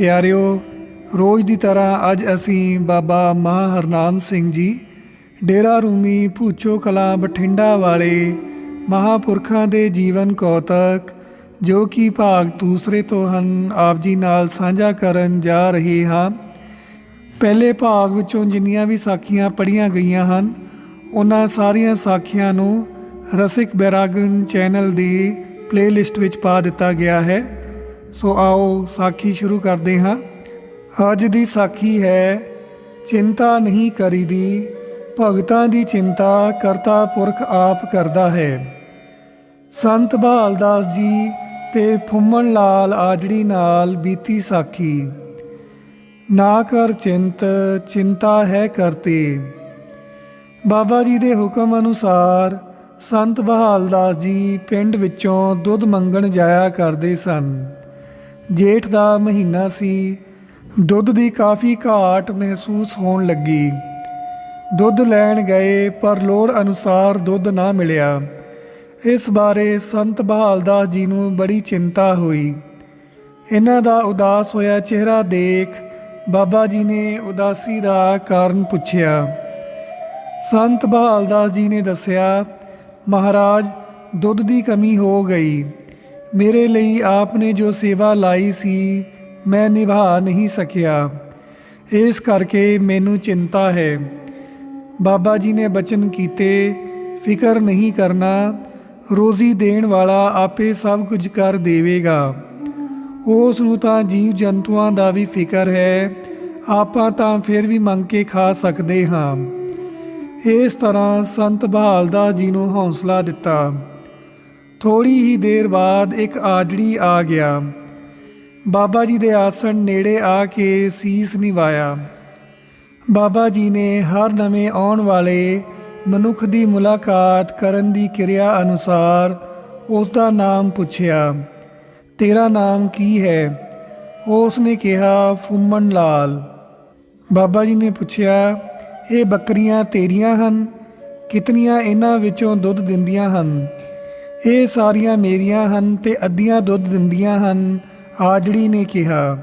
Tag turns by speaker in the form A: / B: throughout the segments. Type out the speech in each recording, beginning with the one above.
A: ਪਿਆਰਿਓ, ਰੋਜ਼ ਦੀ ਤਰ੍ਹਾਂ ਅੱਜ ਅਸੀਂ ਬਾਬਾ ਮਹਾਂ ਹਰਨਾਮ ਸਿੰਘ ਜੀ, ਡੇਰਾ ਰੂਮੀ ਭੂਚੋ ਕਲਾਂ ਬਠਿੰਡਾ ਵਾਲੇ ਮਹਾਪੁਰਖਾਂ ਦੇ ਜੀਵਨ ਕੌਤਕ, ਜੋ ਕਿ ਭਾਗ ਦੂਸਰੇ ਤੋਂ ਹਨ, ਆਪ ਜੀ ਨਾਲ ਸਾਂਝਾ ਕਰਨ ਜਾ ਰਹੇ ਹਾਂ। ਪਹਿਲੇ ਭਾਗ ਵਿੱਚੋਂ ਜਿੰਨੀਆਂ ਵੀ ਸਾਖੀਆਂ ਪੜ੍ਹੀਆਂ ਗਈਆਂ ਹਨ, ਉਹਨਾਂ ਸਾਰੀਆਂ ਸਾਖੀਆਂ ਨੂੰ ਰਸਿਕ ਬੈਰਾਗਨ ਚੈਨਲ ਦੀ ਪਲੇਲਿਸਟ ਵਿੱਚ ਪਾ ਦਿੱਤਾ ਗਿਆ ਹੈ। ਸੋ ਆਓ ਸਾਖੀ ਸ਼ੁਰੂ ਕਰਦੇ ਹਾਂ। ਅੱਜ ਦੀ ਸਾਖੀ ਹੈ, ਚਿੰਤਾ ਨਹੀਂ ਕਰੀਦੀ, ਭਗਤਾਂ ਦੀ ਚਿੰਤਾ ਕਰਤਾ ਪੁਰਖ ਆਪ ਕਰਦਾ ਹੈ। ਸੰਤ ਬਹਾਲਦਾਸ ਜੀ ਤੇ ਫੁੰਮਣ ਲਾਲ ਆਜੜੀ ਨਾਲ ਬੀਤੀ ਸਾਖੀ। ਨਾ ਕਰ ਚਿੰਤ, ਚਿੰਤਾ ਹੈ ਕਰਤੇ। ਬਾਬਾ ਜੀ ਦੇ ਹੁਕਮ ਅਨੁਸਾਰ ਸੰਤ ਬਹਾਲਦਾਸ ਜੀ ਪਿੰਡ ਵਿੱਚੋਂ ਦੁੱਧ ਮੰਗਣ ਜਾਇਆ ਕਰਦੇ ਸਨ। ਜੇਠ ਦਾ ਮਹੀਨਾ ਸੀ। ਦੁੱਧ ਦੀ ਕਾਫੀ ਘਾਟ ਮਹਿਸੂਸ ਹੋਣ ਲੱਗੀ। ਦੁੱਧ ਲੈਣ ਗਏ, ਪਰ ਲੋੜ ਅਨੁਸਾਰ ਦੁੱਧ ਨਾ ਮਿਲਿਆ। ਇਸ ਬਾਰੇ ਸੰਤ ਬਹਾਲਦਾਸ ਜੀ ਨੂੰ ਬੜੀ ਚਿੰਤਾ ਹੋਈ। ਇਹਨਾਂ ਦਾ ਉਦਾਸ ਹੋਇਆ ਚਿਹਰਾ ਦੇਖ ਬਾਬਾ ਜੀ ਨੇ ਉਦਾਸੀ ਦਾ ਕਾਰਨ ਪੁੱਛਿਆ। ਸੰਤ ਬਹਾਲਦਾਸ ਜੀ ਨੇ ਦੱਸਿਆ, ਮਹਾਰਾਜ, ਦੁੱਧ ਦੀ ਕਮੀ ਹੋ ਗਈ। ਮੇਰੇ ਲਈ ਆਪ ਨੇ ਜੋ ਸੇਵਾ ਲਾਈ ਸੀ, ਮੈਂ ਨਿਭਾ ਨਹੀਂ ਸਕਿਆ। ਇਸ ਕਰਕੇ ਮੈਨੂੰ ਚਿੰਤਾ ਹੈ। ਬਾਬਾ ਜੀ ਨੇ ਬਚਨ ਕੀਤੇ, ਫਿਕਰ ਨਹੀਂ ਕਰਨਾ, ਰੋਜ਼ੀ ਦੇਣ ਵਾਲਾ ਆਪੇ ਸਭ ਕੁਝ ਕਰ ਦੇਵੇਗਾ। ਉਸ ਨੂੰ ਤਾਂ ਜੀਵ ਜੰਤੂਆਂ ਦਾ ਵੀ ਫਿਕਰ ਹੈ, ਆਪਾਂ ਤਾਂ ਫਿਰ ਵੀ ਮੰਗ ਕੇ ਖਾ ਸਕਦੇ ਹਾਂ। ਇਸ ਤਰ੍ਹਾਂ ਸੰਤ ਬਹਾਲਦਾਸ ਜੀ ਨੂੰ ਹੌਸਲਾ ਦਿੱਤਾ। ਥੋੜੀ ਹੀ ਦੇਰ ਬਾਅਦ ਇੱਕ ਆਜੜੀ ਆ ਗਿਆ। ਬਾਬਾ ਜੀ ਦੇ ਆਸਣ ਨੇੜੇ ਆ ਕੇ ਸੀਸ ਨਿਵਾਇਆ। ਬਾਬਾ ਜੀ ਨੇ ਹਰ ਨਵੇਂ ਆਉਣ ਵਾਲੇ ਮਨੁੱਖ ਦੀ ਮੁਲਾਕਾਤ ਕਰਨ ਦੀ ਕਿਰਿਆ ਅਨੁਸਾਰ ਉਸ ਦਾ ਨਾਮ ਪੁੱਛਿਆ, ਤੇਰਾ ਨਾਮ ਕੀ ਹੈ? ਉਸ ਨੇ ਕਿਹਾ, ਫੁੰਮਣ ਲਾਲ। ਬਾਬਾ ਜੀ ਨੇ ਪੁੱਛਿਆ, ਇਹ ਬੱਕਰੀਆਂ ਤੇਰੀਆਂ ਹਨ? ਕਿਤਨੀਆਂ ਇਹਨਾਂ ਵਿੱਚੋਂ ਦੁੱਧ ਦਿੰਦੀਆਂ ਹਨ? ਇਹ ਸਾਰੀਆਂ ਮੇਰੀਆਂ ਹਨ ਤੇ ਅੱਧੀਆਂ ਦੁੱਧ ਦਿੰਦੀਆਂ ਹਨ, ਆਜੜੀ ਨੇ ਕਿਹਾ।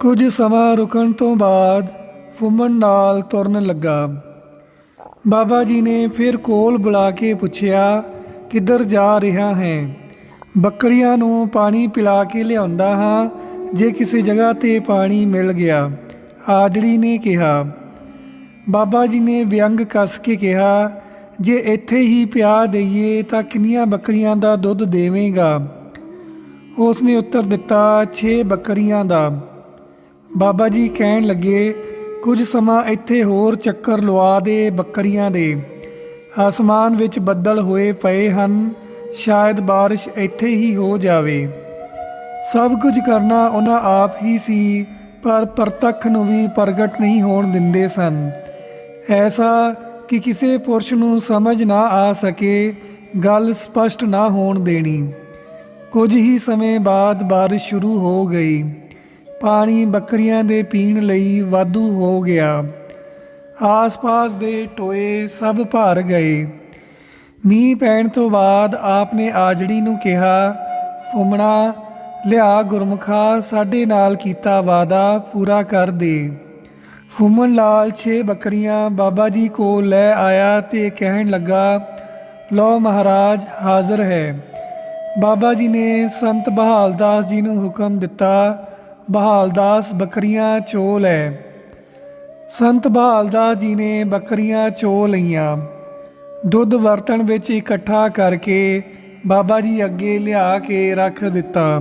A: ਕੁਝ ਸਮਾਂ ਰੁਕਣ ਤੋਂ ਬਾਅਦ ਫੁੰਮਣ ਨਾਲ ਤੁਰਨ ਲੱਗਾ। ਬਾਬਾ ਜੀ ਨੇ ਫਿਰ ਕੋਲ ਬੁਲਾ ਕੇ ਪੁੱਛਿਆ, ਕਿੱਧਰ ਜਾ ਰਿਹਾ ਹੈ? ਬੱਕਰੀਆਂ ਨੂੰ ਪਾਣੀ ਪਿਲਾ ਕੇ ਲਿਆਉਂਦਾ ਹਾਂ, ਜੇ ਕਿਸੇ ਜਗ੍ਹਾ ਤੇ ਪਾਣੀ ਮਿਲ ਗਿਆ। ਆਜੜੀ ਨੇ ਕਿਹਾ। ਬਾਬਾ ਜੀ ਨੇ ਵਿਅੰਗ ਕੱਸ ਕੇ ਕਿਹਾ ਜੇ ਇੱਥੇ ਹੀ ਪਿਆ ਦਈਏ ਤਾਂ ਕਿੰਨੀਆਂ ਬੱਕਰੀਆਂ ਦਾ ਦੁੱਧ ਦੇਵੇਂਗਾ? ਉਸ ਨੇ ਉੱਤਰ ਦਿੱਤਾ 6 ਬੱਕਰੀਆਂ ਦਾ। ਬਾਬਾ ਜੀ ਕਹਿਣ ਲੱਗੇ, ਕੁਝ ਸਮਾਂ ਇੱਥੇ ਹੋਰ ਚੱਕਰ ਲਵਾ ਦੇ ਬੱਕਰੀਆਂ ਦੇ। ਆਸਮਾਨ ਵਿੱਚ ਬੱਦਲ ਹੋਏ ਪਏ ਹਨ, ਸ਼ਾਇਦ ਬਾਰਿਸ਼ ਇੱਥੇ ਹੀ ਹੋ ਜਾਵੇ। ਸਭ ਕੁਝ ਕਰਨਾ ਉਹਨਾਂ ਆਪ ਹੀ ਸੀ, ਪਰ ਪ੍ਰਤੱਖ ਨੂੰ ਵੀ ਪ੍ਰਗਟ ਨਹੀਂ ਹੋਣ ਦਿੰਦੇ ਸਨ। ਐਸਾ ਕਿ ਕਿਸੇ ਪੁਰਸ਼ ਨੂੰ ਸਮਝ ਨਾ ਆ ਸਕੇ, ਗੱਲ ਸਪਸ਼ਟ ਨਾ ਹੋਣ ਦੇਣੀ। ਕੁਝ ਹੀ ਸਮੇਂ ਬਾਅਦ ਬਾਰਿਸ਼ ਸ਼ੁਰੂ ਹੋ ਗਈ। ਪਾਣੀ ਬੱਕਰੀਆਂ ਦੇ ਪੀਣ ਲਈ ਵਾਧੂ ਹੋ ਗਿਆ। ਆਸ-ਪਾਸ ਦੇ ਟੋਏ ਸਭ ਭਰ ਗਏ। ਮੀਂਹ ਪੈਣ ਤੋਂ ਬਾਅਦ ਆਪਨੇ ਆਜੜੀ ਨੂੰ ਕਿਹਾ, ਫੁੰਮਣਾ, ਲਿਆ ਗੁਰਮੁਖਾ ਸਾਡੇ ਨਾਲ ਕੀਤਾ ਵਾਦਾ ਪੂਰਾ ਕਰ ਦੇ। ਫੁੰਮਣ ਲਾਲ ਛੇ ਬੱਕਰੀਆਂ ਬਾਬਾ ਜੀ ਕੋਲ ਲੈ ਆਇਆ ਤੇ ਕਹਿਣ ਲੱਗਾ, ਲਓ ਮਹਾਰਾਜ, ਹਾਜ਼ਰ ਹੈ। ਬਾਬਾ ਜੀ ਨੇ ਸੰਤ ਬਹਾਲਦਾਸ ਜੀ ਨੂੰ ਹੁਕਮ ਦਿੱਤਾ, ਬਹਾਲਦਾਸ, ਬੱਕਰੀਆਂ ਚੋ ਲੈ। ਸੰਤ ਬਹਾਲਦਾਸ ਜੀ ਨੇ ਬੱਕਰੀਆਂ ਚੋ ਲਈਆਂ। ਦੁੱਧ ਵਰਤਣ ਵਿੱਚ ਇਕੱਠਾ ਕਰਕੇ ਬਾਬਾ ਜੀ ਅੱਗੇ ਲਿਆ ਕੇ ਰੱਖ ਦਿੱਤਾ।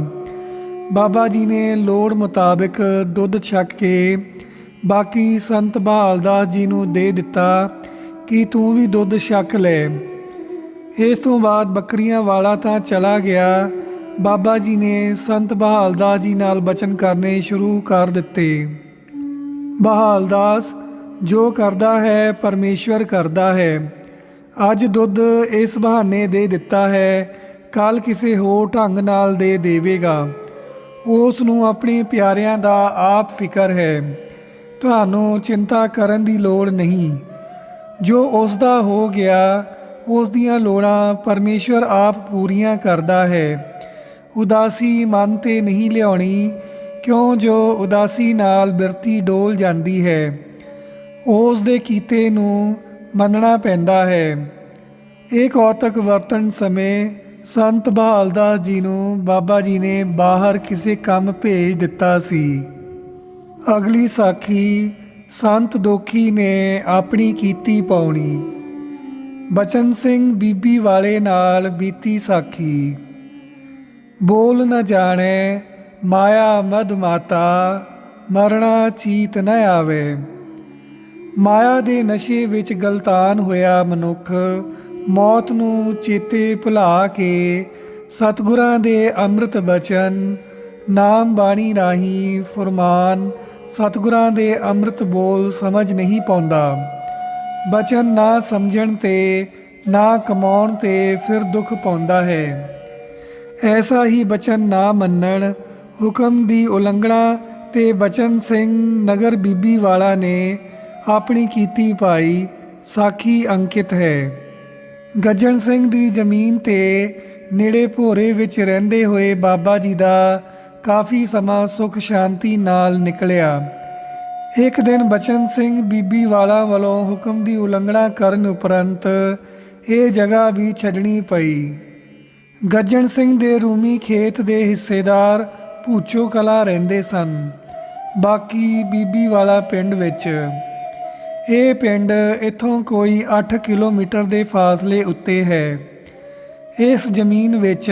A: ਬਾਬਾ ਜੀ ਨੇ ਲੋੜ ਮੁਤਾਬਕ ਦੁੱਧ ਛਕ ਕੇ ਬਾਕੀ ਸੰਤ ਬਹਾਲਦਾਸ ਜੀ ਨੂੰ ਦੇ ਦਿੱਤਾ ਕਿ ਤੂੰ ਵੀ ਦੁੱਧ ਛਕ ਲੈ। ਇਸ ਤੋਂ ਬਾਅਦ ਬੱਕਰੀਆਂ ਵਾਲਾ ਤਾਂ ਚਲਾ ਗਿਆ। ਬਾਬਾ ਜੀ ਨੇ ਸੰਤ ਬਹਾਲਦਾਸ ਜੀ ਨਾਲ ਬਚਨ ਕਰਨੇ ਸ਼ੁਰੂ ਕਰ ਦਿੱਤੇ। ਬਹਾਲਦਾਸ ਜੋ ਕਰਦਾ ਹੈ, ਪਰਮੇਸ਼ਵਰ ਕਰਦਾ ਹੈ। ਅੱਜ ਦੁੱਧ ਇਸ ਬਹਾਨੇ ਦੇ ਦਿੱਤਾ ਹੈ ਕੱਲ ਕਿਸੇ ਹੋਰ ਢੰਗ ਨਾਲ ਦੇ ਦੇਵੇਗਾ। ਉਸ ਨੂੰ ਆਪਣੇ ਪਿਆਰਿਆਂ ਦਾ ਆਪ ਫਿਕਰ ਹੈ। ਤੁਹਾਨੂੰ ਚਿੰਤਾ ਕਰਨ ਦੀ ਲੋੜ ਨਹੀਂ। ਜੋ ਉਸ ਦਾ ਹੋ ਗਿਆ ਉਸ ਦੀਆਂ ਲੋੜਾਂ ਪਰਮੇਸ਼ਵਰ ਆਪ ਪੂਰੀਆਂ ਕਰਦਾ ਹੈ। ਉਦਾਸੀ ਮਨ ਤੇ ਨਹੀਂ ਲਿਆਉਣੀ, ਕਿਉਂ ਜੋ ਉਦਾਸੀ ਨਾਲ ਬਿਰਤੀ ਡੋਲ ਜਾਂਦੀ ਹੈ। ਉਸ ਦੇ ਕੀਤੇ ਨੂੰ ਮੰਨਣਾ ਪੈਂਦਾ ਹੈ। ਇਹ ਕੌਤਕ ਵਰਤਣ ਸਮੇਂ ਸੰਤ ਬਹਾਲਦਾਸ ਜੀ ਨੂੰ ਬਾਬਾ ਜੀ ਨੇ ਬਾਹਰ ਕਿਸੇ ਕੰਮ ਭੇਜ ਦਿੱਤਾ ਸੀ। ਅਗਲੀ ਸਾਖੀ ਸੰਤ ਦੋਖੀ ਨੇ ਆਪਣੀ ਕੀਤੀ ਪਾਉਣੀ ਬਚਨ ਸਿੰਘ ਬੀਬੀ ਵਾਲੇ ਨਾਲ ਬੀਤੀ ਸਾਖੀ। ਬੋਲ ਨਾ ਜਾਣੈ, ਮਾਇਆ ਮਦ ਮਾਤਾ, ਮਰਣਾ ਚੀਤ ਨ ਆਵੇ। ਮਾਇਆ ਦੇ ਨਸ਼ੇ ਵਿੱਚ ਗਲਤਾਨ ਹੋਇਆ ਮਨੁੱਖ, ਮੌਤ ਨੂੰ ਚੇਤੇ ਭੁਲਾ ਕੇ ਸਤਿਗੁਰਾਂ ਦੇ ਅੰਮ੍ਰਿਤ ਬਚਨ, ਨਾਮ ਬਾਣੀ ਰਾਹੀਂ ਫਰਮਾਨ ਸਤਿਗੁਰਾਂ ਦੇ ਅੰਮ੍ਰਿਤ ਬੋਲ ਸਮਝ ਨਹੀਂ ਪਾਉਂਦਾ। ਬਚਨ ਨਾ ਸਮਝਣ ਤੇ, ਨਾ ਕਮਾਉਣ ਤੇ ਫਿਰ ਦੁੱਖ ਪਾਉਂਦਾ ਹੈ। ਐਸਾ ਹੀ ਬਚਨ ਨਾ ਮੰਨਣ, ਹੁਕਮ ਦੀ ਉਲੰਘਣਾ ਤੇ ਬਚਨ ਸਿੰਘ ਨਗਰ ਬੀਬੀ ਵਾਲਾ ਨੇ ਆਪਣੀ ਕੀਤੀ ਪਾਈ ਸਾਖੀ ਅੰਕਿਤ ਹੈ। ਗੱਜਣ ਸਿੰਘ ਦੀ ਜ਼ਮੀਨ ਤੇ ਨੇੜੇ ਭੋਰੇ ਵਿੱਚ ਰਹਿੰਦੇ ਹੋਏ ਬਾਬਾ ਜੀ ਦਾ ਕਾਫੀ ਸਮਾਂ ਸੁਖ ਸ਼ਾਂਤੀ ਨਾਲ ਨਿਕਲਿਆ। ਇੱਕ ਦਿਨ ਬਚਨ ਸਿੰਘ ਬੀਬੀ ਵਾਲਾ ਵੱਲੋਂ ਹੁਕਮ ਦੀ ਉਲੰਘਣਾ ਕਰਨ ਉਪਰੰਤ ਇਹ ਜਗ੍ਹਾ ਵੀ ਛੱਡਣੀ ਪਈ। ਗੱਜਣ ਸਿੰਘ ਦੇ ਰੂਮੀ ਖੇਤ ਦੇ ਹਿੱਸੇਦਾਰ ਭੂਚੋ ਕਲਾ ਰਹਿੰਦੇ ਸਨ। ਬਾਕੀ ਬੀਬੀ ਵਾਲਾ ਪਿੰਡ ਵਿੱਚ। ਇਹ ਪਿੰਡ ਇਥੋਂ ਕੋਈ 8 ਕਿਲੋਮੀਟਰ ਦੇ ਫਾਸਲੇ ਉੱਤੇ ਹੈ। ਇਸ ਜ਼ਮੀਨ ਵਿੱਚ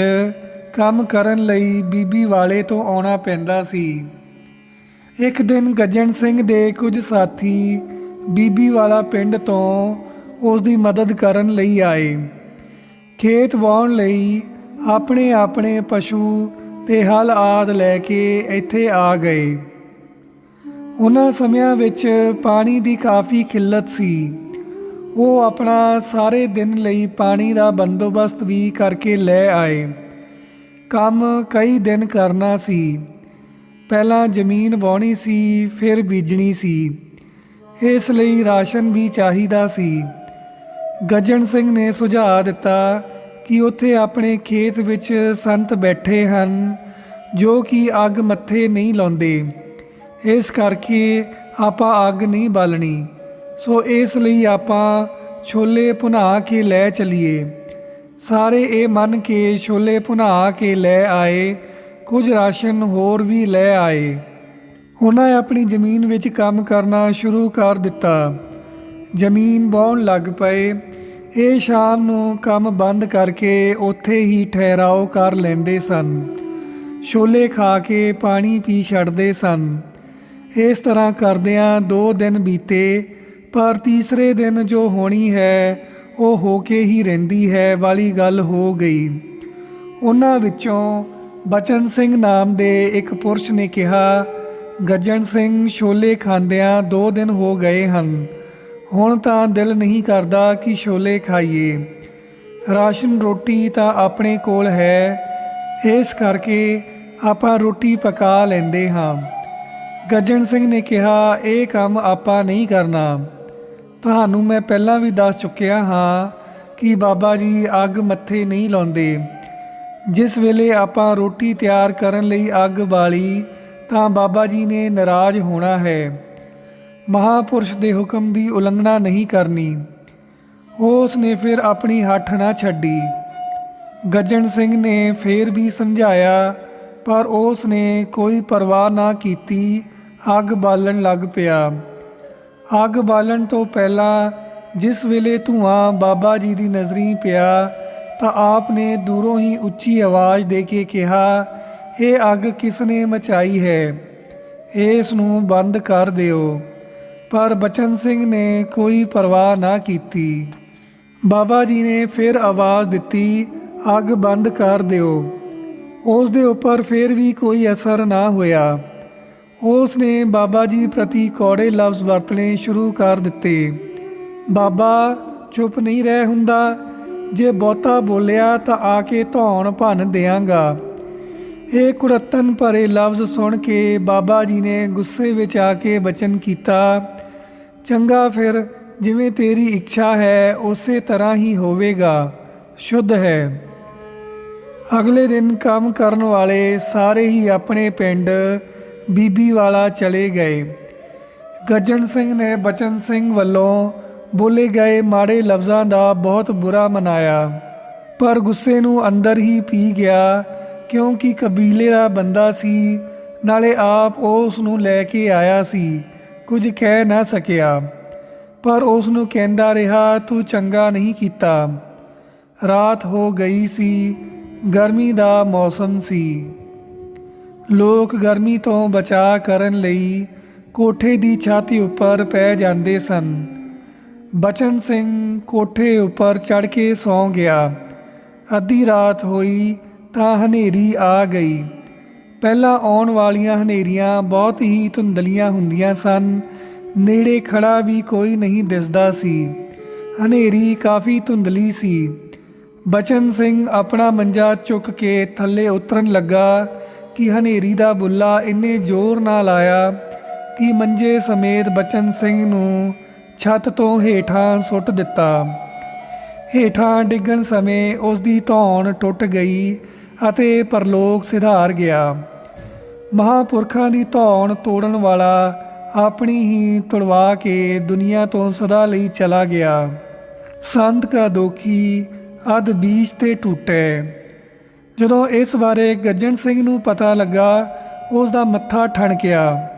A: ਕੰਮ ਕਰਨ ਲਈ ਬੀਬੀ ਵਾਲੇ ਤੋਂ ਆਉਣਾ ਪੈਂਦਾ ਸੀ। ਇੱਕ ਦਿਨ ਗੱਜਣ ਸਿੰਘ ਦੇ ਕੁਝ ਸਾਥੀ ਬੀਬੀ ਵਾਲਾ ਪਿੰਡ ਤੋਂ ਉਸ ਦੀ ਮਦਦ ਕਰਨ ਲਈ ਆਏ। ਖੇਤ ਵਾਹੁਣ ਲਈ ਆਪਣੇ ਆਪਣੇ ਪਸ਼ੂ ਤੇ ਹਲ ਆਦ ਲੈ ਕੇ ਇੱਥੇ ਆ ਗਏ। ਉਹਨਾਂ ਸਮਿਆਂ ਵਿੱਚ ਪਾਣੀ ਦੀ ਕਾਫੀ ਕਿੱਲਤ ਸੀ। ਉਹ ਆਪਣਾ ਸਾਰੇ ਦਿਨ ਲਈ ਪਾਣੀ ਦਾ ਬੰਦੋਬਸਤ ਵੀ ਕਰਕੇ ਲੈ ਆਏ। ਕੰਮ ਕਈ ਦਿਨ ਕਰਨਾ ਸੀ। ਪਹਿਲਾਂ ਜ਼ਮੀਨ ਵਾਹੁਣੀ ਸੀ, ਫਿਰ ਬੀਜਣੀ ਸੀ। ਇਸ ਲਈ ਰਾਸ਼ਨ ਵੀ ਚਾਹੀਦਾ ਸੀ। ਗੱਜਣ ਸਿੰਘ ਨੇ ਸੁਝਾਅ ਦਿੱਤਾ ਕਿ ਉੱਥੇ ਆਪਣੇ ਖੇਤ ਵਿੱਚ ਸੰਤ ਬੈਠੇ ਹਨ, ਜੋ ਕਿ ਅੱਗ ਮੱਥੇ ਨਹੀਂ ਲਾਉਂਦੇ। ਇਸ ਕਰਕੇ ਆਪਾਂ ਅੱਗ ਨਹੀਂ ਬਾਲਣੀ। ਸੋ ਇਸ ਲਈ ਆਪਾਂ ਛੋਲੇ ਭੁਨਾ ਕੇ ਲੈ ਚਲੀਏ। ਸਾਰੇ ਇਹ ਮੰਨ ਕੇ ਛੋਲੇ ਭੁਨਾ ਕੇ ਲੈ ਆਏ, ਕੁਝ ਰਾਸ਼ਨ ਹੋਰ ਵੀ ਲੈ ਆਏ। ਉਹਨਾਂ ਆਪਣੀ ਜ਼ਮੀਨ ਵਿੱਚ ਕੰਮ ਕਰਨਾ ਸ਼ੁਰੂ ਕਰ ਦਿੱਤਾ। ਜ਼ਮੀਨ ਵਾਹੁਣ ਲੱਗ ਪਏ। ਇਹ ਸ਼ਾਮ ਨੂੰ ਕੰਮ ਬੰਦ ਕਰਕੇ ਉੱਥੇ ਹੀ ਠਹਿਰਾਓ ਕਰ ਲੈਂਦੇ ਸਨ। ਛੋਲੇ ਖਾ ਕੇ ਪਾਣੀ ਪੀ ਛੱਡਦੇ ਸਨ। ਇਸ ਤਰ੍ਹਾਂ ਕਰਦਿਆਂ ਦੋ ਦਿਨ ਬੀਤੇ, ਪਰ ਤੀਸਰੇ ਦਿਨ ਜੋ ਹੋਣੀ ਹੈ ਉਹ ਹੋ ਕੇ ਹੀ ਰਹਿੰਦੀ ਹੈ ਵਾਲੀ ਗੱਲ ਹੋ ਗਈ। ਉਹਨਾਂ ਵਿੱਚੋਂ ਬਚਨ ਸਿੰਘ ਨਾਮ ਦੇ ਇੱਕ ਪੁਰਸ਼ ਨੇ ਕਿਹਾ, ਗੱਜਣ ਸਿੰਘ, ਛੋਲੇ ਖਾਂਦਿਆਂ ਦੋ ਦਿਨ ਹੋ ਗਏ ਹਨ। ਹੁਣ ਤਾਂ ਦਿਲ ਨਹੀਂ ਕਰਦਾ ਕਿ ਛੋਲੇ ਖਾਈਏ। ਰਾਸ਼ਨ ਰੋਟੀ ਤਾਂ ਆਪਣੇ ਕੋਲ ਹੈ। ਇਸ ਕਰਕੇ ਆਪਾਂ ਰੋਟੀ ਪਕਾ ਲੈਂਦੇ ਹਾਂ। ਗੱਜਣ ਸਿੰਘ ਨੇ ਕਿਹਾ, ਇਹ ਕੰਮ ਆਪਾਂ ਨਹੀਂ ਕਰਨਾ। ਤੁਹਾਨੂੰ ਮੈਂ ਪਹਿਲਾਂ ਵੀ ਦੱਸ ਚੁੱਕਿਆ ਹਾਂ ਕਿ ਬਾਬਾ ਜੀ ਅੱਗ ਮੱਥੇ ਨਹੀਂ ਲਾਉਂਦੇ। ਜਿਸ ਵੇਲੇ ਆਪਾਂ ਰੋਟੀ ਤਿਆਰ ਕਰਨ ਲਈ ਅੱਗ ਬਾਲੀ, ਤਾਂ ਬਾਬਾ ਜੀ ਨੇ ਨਾਰਾਜ਼ ਹੋਣਾ ਹੈ। ਮਹਾਪੁਰਸ਼ ਦੇ ਹੁਕਮ ਦੀ ਉਲੰਘਣਾ ਨਹੀਂ ਕਰਨੀ। ਉਸ ਨੇ ਫਿਰ ਆਪਣੀ ਹੱਠ ਨਾ ਛੱਡੀ। ਗੱਜਣ ਸਿੰਘ ਨੇ ਫੇਰ ਵੀ ਸਮਝਾਇਆ, ਪਰ ਉਸ ਨੇ ਕੋਈ ਪਰਵਾਹ ਨਾ ਕੀਤੀ, ਅੱਗ ਬਾਲਣ ਲੱਗ ਪਿਆ। ਅੱਗ ਬਾਲਣ ਤੋਂ ਪਹਿਲਾਂ ਜਿਸ ਵੇਲੇ ਧੂਆਂ ਬਾਬਾ ਜੀ ਦੀ ਨਜ਼ਰੀ ਪਿਆ, ਤਾਂ ਆਪ ਨੇ ਦੂਰੋਂ ਹੀ ਉੱਚੀ ਆਵਾਜ਼ ਦੇ ਕੇ ਕਿਹਾ ਇਹ ਅੱਗ ਕਿਸ ਨੇ ਮਚਾਈ ਹੈ? ਇਸ ਨੂੰ ਬੰਦ ਕਰ ਦਿਓ। ਪਰ ਬਚਨ ਸਿੰਘ ਨੇ ਕੋਈ ਪਰਵਾਹ ਨਾ ਕੀਤੀ। ਬਾਬਾ ਜੀ ਨੇ ਫਿਰ ਆਵਾਜ਼ ਦਿੱਤੀ, ਅੱਗ ਬੰਦ ਕਰ ਦਿਓ। ਉਸ ਦੇ ਉੱਪਰ ਫਿਰ ਵੀ ਕੋਈ ਅਸਰ ਨਾ ਹੋਇਆ। ਉਸ ਨੇ ਬਾਬਾ ਜੀ ਪ੍ਰਤੀ ਕੌੜੇ ਲਫ਼ਜ਼ ਵਰਤਣੇ ਸ਼ੁਰੂ ਕਰ ਦਿੱਤੇ। ਬਾਬਾ ਚੁੱਪ ਨਹੀਂ ਰਹਿ ਹੁੰਦਾ, ਜੇ ਬਹੁਤਾ ਬੋਲਿਆ ਤਾਂ ਆ ਕੇ ਧੌਣ ਭੰਨ ਦਿਆਂਗਾ। ਇਹ ਕੁੜੱਤਨ ਭਰੇ ਲਫ਼ਜ਼ ਸੁਣ ਕੇ ਬਾਬਾ ਜੀ ਨੇ ਗੁੱਸੇ ਵਿੱਚ ਆ ਕੇ ਬਚਨ ਕੀਤਾ, ਚੰਗਾ ਫਿਰ, ਜਿਵੇਂ ਤੇਰੀ ਇੱਛਾ ਹੈ, ਉਸੇ ਤਰ੍ਹਾਂ ਹੀ ਹੋਵੇਗਾ, ਸ਼ੁੱਧ ਹੈ। ਅਗਲੇ ਦਿਨ ਕੰਮ ਕਰਨ ਵਾਲੇ ਸਾਰੇ ਹੀ ਆਪਣੇ ਪਿੰਡ ਬੀਬੀ ਵਾਲਾ ਚਲੇ ਗਏ। ਗੱਜਣ ਸਿੰਘ ਨੇ ਬਚਨ ਸਿੰਘ ਵੱਲੋਂ ਬੋਲੇ ਗਏ ਮਾੜੇ ਲਫ਼ਜ਼ਾਂ ਦਾ ਬਹੁਤ ਬੁਰਾ ਮਨਾਇਆ। ਪਰ ਗੁੱਸੇ ਨੂੰ ਅੰਦਰ ਹੀ ਪੀ ਗਿਆ, ਕਿਉਂਕਿ ਕਬੀਲੇ ਦਾ ਬੰਦਾ ਸੀ, ਨਾਲੇ ਆਪ ਉਸ ਨੂੰ ਲੈ ਕੇ ਆਇਆ ਸੀ, ਕੁਝ ਕਹਿ ਨਾ ਸਕਿਆ। ਪਰ ਉਸ ਨੂੰ ਕਹਿੰਦਾ ਰਿਹਾ, ਤੂੰ ਚੰਗਾ ਨਹੀਂ ਕੀਤਾ। ਰਾਤ ਹੋ ਗਈ ਸੀ, ਗਰਮੀ ਦਾ ਮੌਸਮ ਸੀ। ਲੋਕ ਗਰਮੀ ਤੋਂ ਬਚਾਅ ਕਰਨ ਲਈ ਕੋਠੇ ਦੀ ਛਾਤੀ ਉੱਪਰ ਪੈ ਜਾਂਦੇ ਸਨ। ਬਚਨ ਸਿੰਘ ਕੋਠੇ ਉੱਪਰ ਚੜ ਕੇ ਸੌਂ ਗਿਆ। ਅੱਧੀ ਰਾਤ ਹੋਈ ਤਾਂ ਹਨੇਰੀ ਆ ਗਈ। ਪਹਿਲਾਂ ਆਉਣ ਵਾਲੀਆਂ ਹਨੇਰੀਆਂ ਬਹੁਤ ਹੀ ਧੁੰਦਲੀਆਂ ਹੁੰਦੀਆਂ ਸਨ। ਨੇੜੇ ਖੜਾ ਵੀ ਕੋਈ ਨਹੀਂ ਦਿਸਦਾ ਸੀ। ਹਨੇਰੀ ਕਾਫੀ ਧੁੰਦਲੀ ਸੀ। ਬਚਨ ਸਿੰਘ ਆਪਣਾ ਮੰਜਾ ਚੁੱਕ ਕੇ ਥੱਲੇ ਉਤਰਨ ਲੱਗਾ ਕਿ ਹਨੇਰੀ ਦਾ ਬੁੱਲਾ ਇੰਨੇ ਜ਼ੋਰ ਨਾਲ ਆਇਆ ਕਿ ਮੰਜੇ ਸਮੇਤ ਬਚਨ ਸਿੰਘ ਨੂੰ ਛੱਤ ਤੋਂ ਹੇਠਾਂ ਸੁੱਟ ਦਿੱਤਾ। ਹੇਠਾਂ ਡਿੱਗਣ ਸਮੇਂ ਉਸ ਦੀ ਧੌਣ ਟੁੱਟ ਗਈ ਅਤੇ ਪਰਲੋਕ ਸਿਧਾਰ ਗਿਆ। ਮਹਾਪੁਰਖਾਂ ਦੀ ਧੌਣ ਤੋੜਨ ਵਾਲਾ ਆਪਣੀ ਹੀ ਤੁੜਵਾ ਕੇ ਦੁਨੀਆ ਤੋਂ ਸਦਾ ਲਈ ਚਲਾ ਗਿਆ। ਸੰਤ ਕਾ ਦੋਖੀ ਅਦ ਬੀਜ ਤੇ ਟੁੱਟੇ। ਜਦੋਂ ਇਸ ਬਾਰੇ ਗੱਜਣ ਸਿੰਘ ਨੂੰ ਪਤਾ ਲੱਗਾ ਉਸ ਦਾ ਮੱਥਾ ਠਣਕਿਆ।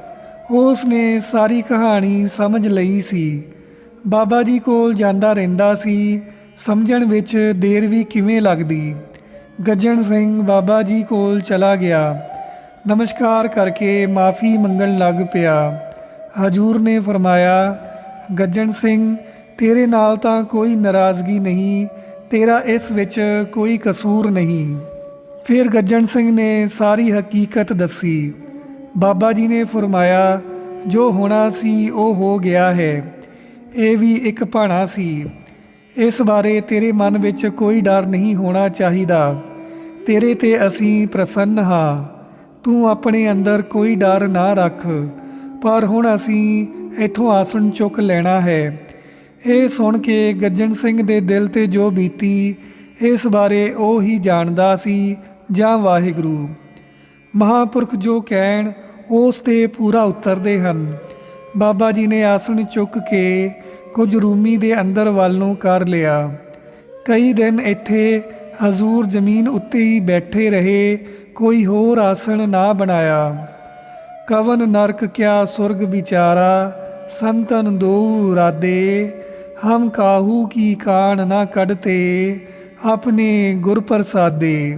A: ਉਸ ਨੇ ਸਾਰੀ ਕਹਾਣੀ ਸਮਝ ਲਈ ਸੀ। ਬਾਬਾ ਜੀ ਕੋਲ ਜਾਂਦਾ ਰਹਿੰਦਾ ਸੀ, ਸਮਝਣ ਵਿੱਚ ਦੇਰ ਵੀ ਕਿਵੇਂ ਲੱਗਦੀ। ਗੱਜਣ ਸਿੰਘ ਬਾਬਾ ਜੀ ਕੋਲ ਚਲਾ ਗਿਆ। ਨਮਸਕਾਰ ਕਰਕੇ ਮਾਫੀ ਮੰਗਣ ਲੱਗ ਪਿਆ। ਹਜੂਰ ਨੇ ਫਰਮਾਇਆ, ਗੱਜਣ ਸਿੰਘ, ਤੇਰੇ ਨਾਲ ਤਾਂ ਕੋਈ ਨਾਰਾਜ਼ਗੀ ਨਹੀਂ, ਤੇਰਾ ਇਸ ਵਿੱਚ ਕੋਈ ਕਸੂਰ ਨਹੀਂ। ਫਿਰ ਗੱਜਣ ਸਿੰਘ ਨੇ ਸਾਰੀ ਹਕੀਕਤ ਦੱਸੀ। ਬਾਬਾ ਜੀ ਨੇ ਫਰਮਾਇਆ, ਜੋ ਹੋਣਾ ਸੀ, ਉਹ ਹੋ ਗਿਆ ਹੈ। ਇਹ ਵੀ ਇੱਕ ਭਾਣਾ ਸੀ। ਇਸ ਬਾਰੇ ਤੇਰੇ ਮਨ ਵਿੱਚ ਕੋਈ ਡਰ ਨਹੀਂ ਹੋਣਾ ਚਾਹੀਦਾ। ਤੇਰੇ ਤੇ ਅਸੀਂ ਪ੍ਰਸੰਨ ਹਾਂ। ਤੂੰ ਆਪਣੇ ਅੰਦਰ ਕੋਈ ਡਰ ਨਾ ਰੱਖ। ਪਰ ਹੁਣ ਅਸੀਂ ਇੱਥੋਂ ਆਸਣ ਚੁੱਕ ਲੈਣਾ ਹੈ। ਇਹ ਸੁਣ ਕੇ ਗੱਜਣ ਸਿੰਘ ਦੇ ਦਿਲ ਤੇ ਜੋ ਬੀਤੀ, ਇਸ ਬਾਰੇ ਉਹ ਹੀ ਜਾਣਦਾ ਸੀ ਜਾਂ ਵਾਹਿਗੁਰੂ। ਮਹਾਪੁਰਖ ਜੋ ਕਹਿਣ, ਉਸ ਤੇ ਪੂਰਾ ਉਤਰਦੇ ਹਨ। ਬਾਬਾ ਜੀ ਨੇ ਆਸਣ ਚੁੱਕ ਕੇ ਕੁਝ ਰੂਮੀ ਦੇ ਅੰਦਰ ਵੱਲ ਨੂੰ ਕਰ ਲਿਆ। ਕਈ ਦਿਨ ਇੱਥੇ ਹਜ਼ੂਰ ਜ਼ਮੀਨ ਉੱਤੇ ਹੀ ਬੈਠੇ ਰਹੇ, ਕੋਈ ਹੋਰ ਆਸਣ ਨਾ ਬਣਾਇਆ। ਕਵਨ ਨਰਕ ਕਿਆ ਸੁਰਗ ਵਿਚਾਰਾ, ਸੰਤਨ ਦੋ ਰਾਦੇ। ਹਮ ਕਾਹੂ ਕੀ ਕਾਣ ਨਾ ਕੱਢਤੇ, ਆਪਣੇ ਗੁਰ ਪ੍ਰਸਾਦੇ।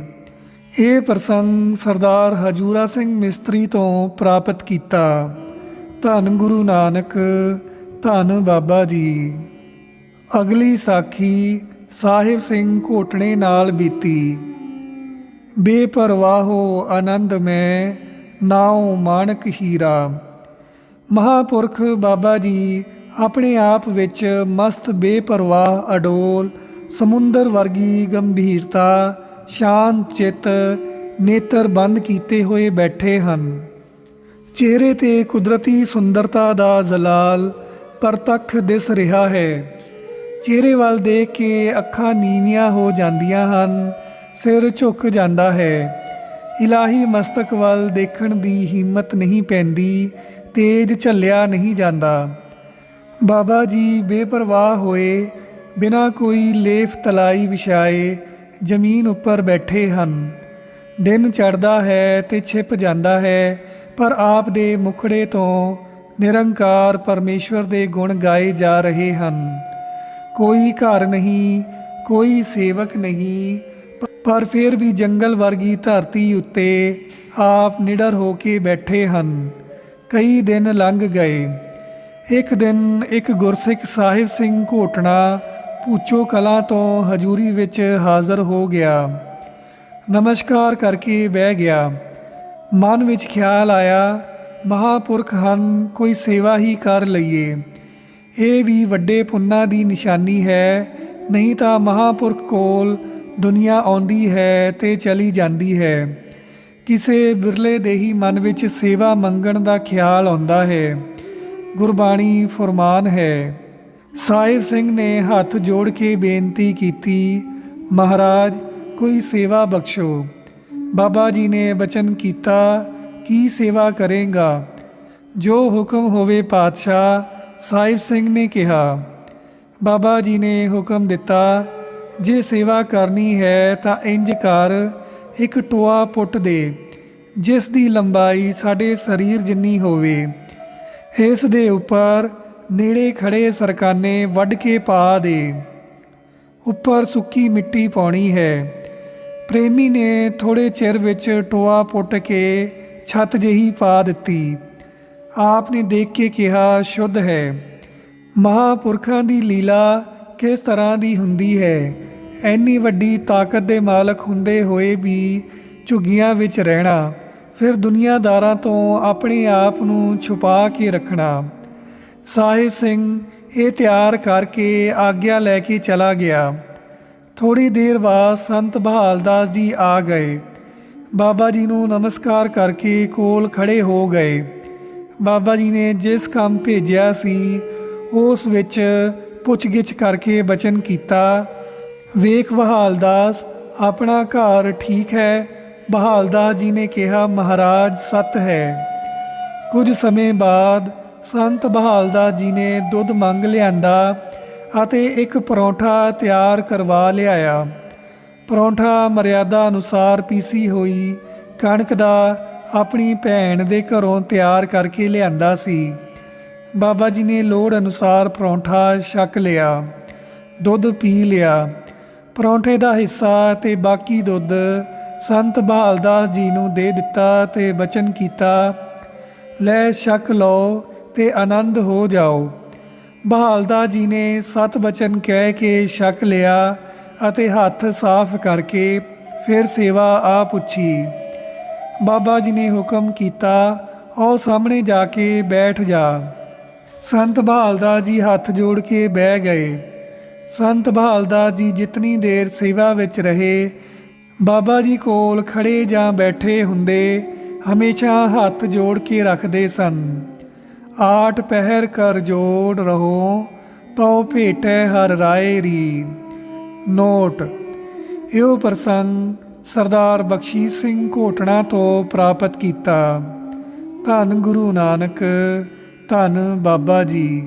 A: ਇਹ ਪ੍ਰਸੰਗ ਸਰਦਾਰ ਹਜੂਰਾ ਸਿੰਘ ਮਿਸਤਰੀ ਤੋਂ ਪ੍ਰਾਪਤ ਕੀਤਾ। ਧੰਨ ਗੁਰੂ ਨਾਨਕ, ਧੰਨ ਬਾਬਾ ਜੀ। ਅਗਲੀ ਸਾਖੀ ਸਾਹਿਬ ਸਿੰਘ ਘੋਟਣੇ ਨਾਲ ਬੀਤੀ। ਬੇਪਰਵਾਹੋ ਆਨੰਦ ਮੈਂ ਨਾਉ ਮਾਣਕ ਹੀਰਾ। ਮਹਾਪੁਰਖ ਬਾਬਾ ਜੀ, ਆਪਣੇ ਆਪ ਵਿੱਚ ਮਸਤ ਬੇਪਰਵਾਹ ਅਡੋਲ ਸਮੁੰਦਰ ਵਰਗੀ ਗੰਭੀਰਤਾ ਸ਼ਾਂਤ ਚਿੱਤ ਨੇਤਰ ਬੰਦ ਕੀਤੇ ਹੋਏ ਬੈਠੇ ਹਨ। ਚਿਹਰੇ ਤੇ ਕੁਦਰਤੀ ਸੁੰਦਰਤਾ ਦਾ ਜ਼ਲਾਲ ਪ੍ਰਤੱਖ ਦਿਸ ਰਿਹਾ ਹੈ। ਚਿਹਰੇ ਵੱਲ ਦੇਖ ਕੇ ਅੱਖਾਂ ਨੀਵੀਆਂ ਹੋ ਜਾਂਦੀਆਂ ਹਨ, ਸਿਰ ਝੁਕ ਜਾਂਦਾ ਹੈ। ਇਲਾਹੀ ਮਸਤਕ ਵੱਲ ਦੇਖਣ ਦੀ ਹਿੰਮਤ ਨਹੀਂ ਪੈਂਦੀ, ਤੇਜ ਝੱਲਿਆ ਨਹੀਂ ਜਾਂਦਾ। ਬਾਬਾ ਜੀ ਬੇਪਰਵਾਹ ਹੋਏ, ਬਿਨਾਂ ਕੋਈ ਲੇਫ ਤਲਾਈ ਵਿਛਾਏ ਜ਼ਮੀਨ ਉੱਪਰ ਬੈਠੇ ਹਨ। ਦਿਨ ਚੜਦਾ ਹੈ ਤੇ ਛਿਪ ਜਾਂਦਾ ਹੈ, ਪਰ ਆਪ ਦੇ ਮੁਖੜੇ ਤੋਂ ਨਿਰੰਕਾਰ ਪਰਮੇਸ਼ਵਰ ਦੇ ਗੁਣ ਗਾਏ ਜਾ ਰਹੇ ਹਨ। ਕੋਈ ਘਰ ਨਹੀਂ, ਕੋਈ ਸੇਵਕ ਨਹੀਂ, ਪਰ ਫਿਰ ਵੀ ਜੰਗਲ ਵਰਗੀ ਧਰਤੀ ਉੱਤੇ ਆਪ ਨਿਡਰ ਹੋ ਕੇ ਬੈਠੇ ਹਨ। ਕਈ ਦਿਨ ਲੰਘ ਗਏ। ਇੱਕ ਦਿਨ ਇੱਕ ਗੁਰਸਿੱਖ ਸਾਹਿਬ ਸਿੰਘ ਘੋਟਣਾ ਪੂਚੋ ਕਲਾਂ ਤੋਂ ਹਜੂਰੀ ਵਿੱਚ ਹਾਜ਼ਰ ਹੋ ਗਿਆ। ਨਮਸਕਾਰ ਕਰਕੇ ਬਹਿ ਗਿਆ। ਮਨ ਵਿੱਚ ਖਿਆਲ ਆਇਆ, ਮਹਾਪੁਰਖ ਹਨ, ਕੋਈ ਸੇਵਾ ਹੀ ਕਰ ਲਈਏ। ਇਹ ਵੀ ਵੱਡੇ ਪੁੰਨਾਂ ਦੀ ਨਿਸ਼ਾਨੀ ਹੈ, ਨਹੀਂ ਤਾਂ ਮਹਾਪੁਰਖ ਕੋਲ ਦੁਨੀਆ ਆਉਂਦੀ ਹੈ ਤੇ ਚਲੀ ਜਾਂਦੀ ਹੈ। ਕਿਸੇ ਵਿਰਲੇ ਦੇ ਹੀ ਮਨ ਵਿੱਚ ਸੇਵਾ ਮੰਗਣ ਦਾ ਖਿਆਲ ਆਉਂਦਾ ਹੈ। ਗੁਰਬਾਣੀ ਫਰਮਾਨ ਹੈ ਸਾਹਿਬ ਸਿੰਘ ਨੇ ਹੱਥ ਜੋੜ ਕੇ ਬੇਨਤੀ ਕੀਤੀ, ਮਹਾਰਾਜ, ਕੋਈ ਸੇਵਾ ਬਖਸ਼ੋ। ਬਾਬਾ ਜੀ ਨੇ ਬਚਨ ਕੀਤਾ, ਕੀ ਸੇਵਾ ਕਰੇਗਾ? ਜੋ ਹੁਕਮ ਹੋਵੇ ਪਾਤਸ਼ਾਹ, ਸਾਹਿਬ ਸਿੰਘ ਨੇ ਕਿਹਾ। ਬਾਬਾ ਜੀ ਨੇ ਹੁਕਮ ਦਿੱਤਾ, ਜੇ ਸੇਵਾ ਕਰਨੀ ਹੈ ਤਾਂ ਇੰਜ ਕਰ, ਇੱਕ ਟੋਆ ਪੁੱਟ ਦੇ, ਜਿਸ ਦੀ ਲੰਬਾਈ ਸਾਡੇ ਸਰੀਰ ਜਿੰਨੀ ਹੋਵੇ। ਇਸ ਦੇ ਉੱਪਰ ਨੇੜੇ ਖੜੇ ਸਰਕਾਨੇ ਵੱਢ ਕੇ ਪਾ ਦੇ। ਉੱਪਰ ਸੁੱਕੀ ਮਿੱਟੀ ਪਾਉਣੀ ਹੈ। ਪ੍ਰੇਮੀ ਨੇ ਥੋੜੇ ਚਿਰ ਵਿੱਚ ਟੋਆ ਪੁੱਟ ਕੇ ਛੱਤ ਜਿਹੀ ਪਾ ਦਿੱਤੀ। ਆਪ ਨੇ ਦੇਖ ਕੇ ਕਿਹਾ, ਸ਼ੁੱਧ ਹੈ। ਮਹਾਪੁਰਖਾਂ ਦੀ ਲੀਲਾ ਕਿਸ ਤਰ੍ਹਾਂ ਦੀ ਹੁੰਦੀ ਹੈ? ਐਨੀ ਵੱਡੀ ਤਾਕਤ ਦੇ ਮਾਲਕ ਹੁੰਦੇ ਹੋਏ ਵੀ ਝੁੱਗੀਆਂ ਵਿੱਚ ਰਹਿਣਾ, ਫਿਰ ਦੁਨੀਆਦਾਰਾਂ ਤੋਂ ਆਪਣੇ ਆਪ ਨੂੰ ਛੁਪਾ ਕੇ ਰੱਖਣਾ। ਸਾਹਿਬ ਸਿੰਘ, ਇਹ ਤਿਆਰ ਕਰਕੇ ਆਗਿਆ ਲੈ ਕੇ ਚਲਾ ਗਿਆ। ਥੋੜੀ ਦੇਰ ਬਾਅਦ ਸੰਤ ਬਹਾਲਦਾਸ ਜੀ ਆ ਗਏ। ਬਾਬਾ ਜੀ ਨੂੰ ਨਮਸਕਾਰ ਕਰਕੇ ਕੋਲ ਖੜੇ ਹੋ ਗਏ। ਬਾਬਾ ਜੀ ਨੇ ਜਿਸ ਕੰਮ ਭੇਜਿਆ ਸੀ, ਉਸ ਵਿੱਚ ਪੁੱਛਗਿੱਛ ਕਰਕੇ ਬਚਨ ਕੀਤਾ, ਵੇਖ ਬਹਾਲਦਾਸ, ਆਪਣਾ ਘਰ ਠੀਕ ਹੈ? ਬਹਾਲਦਾਸ ਜੀ ਨੇ ਕਿਹਾ, ਮਹਾਰਾਜ, ਸਤ ਹੈ। ਕੁਝ ਸਮੇਂ ਬਾਅਦ ਸੰਤ ਬਹਾਲਦਾਸ ਜੀ ਨੇ ਦੁੱਧ ਮੰਗ ਲਿਆਂਦਾ ਅਤੇ ਇੱਕ ਪਰੌਂਠਾ ਤਿਆਰ ਕਰਵਾ ਲਿਆਇਆ। ਪਰੌਂਠਾ ਮਰਿਆਦਾ ਅਨੁਸਾਰ ਪੀਸੀ ਹੋਈ, ਕਣਕ ਦਾ ਆਪਣੀ ਭੈਣ ਦੇ ਘਰੋਂ ਤਿਆਰ ਕਰਕੇ ਲਿਆਂਦਾ ਸੀ। ਬਾਬਾ ਜੀ ਨੇ ਲੋੜ ਅਨੁਸਾਰ ਪਰੌਂਠਾ ਛਕ ਲਿਆ, ਦੁੱਧ ਪੀ ਲਿਆ। ਪਰੌਂਠੇ ਦਾ ਹਿੱਸਾ ਤੇ ਬਾਕੀ ਦੁੱਧ ਸੰਤ ਬਹਾਲਦਾਸ ਜੀ ਨੂੰ ਦੇ ਦਿੱਤਾ ਤੇ ਬਚਨ ਕੀਤਾ, ਲੈ ਛਕ ਲਓ ਤੇ ਆਨੰਦ ਹੋ ਜਾਓ। ਬਹਾਲਦਾ ਜੀ ਨੇ ਸਤ ਬਚਨ ਕਹਿ ਕੇ ਛਕ ਲਿਆ ਅਤੇ ਹੱਥ ਸਾਫ਼ ਕਰਕੇ ਫਿਰ ਸੇਵਾ ਆ ਪੁੱਛੀ। ਬਾਬਾ ਜੀ ਨੇ ਹੁਕਮ ਕੀਤਾ, ਉਹ ਸਾਹਮਣੇ ਜਾ ਕੇ ਬੈਠ ਜਾ। ਸੰਤ ਬਹਾਲਦਾ ਜੀ ਹੱਥ ਜੋੜ ਕੇ ਬਹਿ ਗਏ। ਸੰਤ ਬਹਾਲਦਾ ਜੀ ਜਿਤਨੀ ਦੇਰ ਸੇਵਾ ਵਿੱਚ ਰਹੇ, ਬਾਬਾ ਜੀ ਕੋਲ ਖੜੇ ਜਾਂ ਬੈਠੇ ਹੁੰਦੇ, ਹਮੇਸ਼ਾ ਹੱਥ ਜੋੜ ਕੇ ਰੱਖਦੇ ਸਨ। ਆਠ ਪਹਿਰ ਕਰ ਜੋੜ ਰਹੋ, ਤਉ ਭੇਟੈ ਹਰ ਰਾਏ ਰੀ ਨੋਟ, ਇਹੋ ਪ੍ਰਸੰਗ ਸਰਦਾਰ ਬਖਸ਼ੀਸ਼ ਸਿੰਘ ਘੋਟਣਾ ਤੋਂ ਪ੍ਰਾਪਤ ਕੀਤਾ। ਧੰਨ ਗੁਰੂ ਨਾਨਕ, ਧੰਨ ਬਾਬਾ ਜੀ।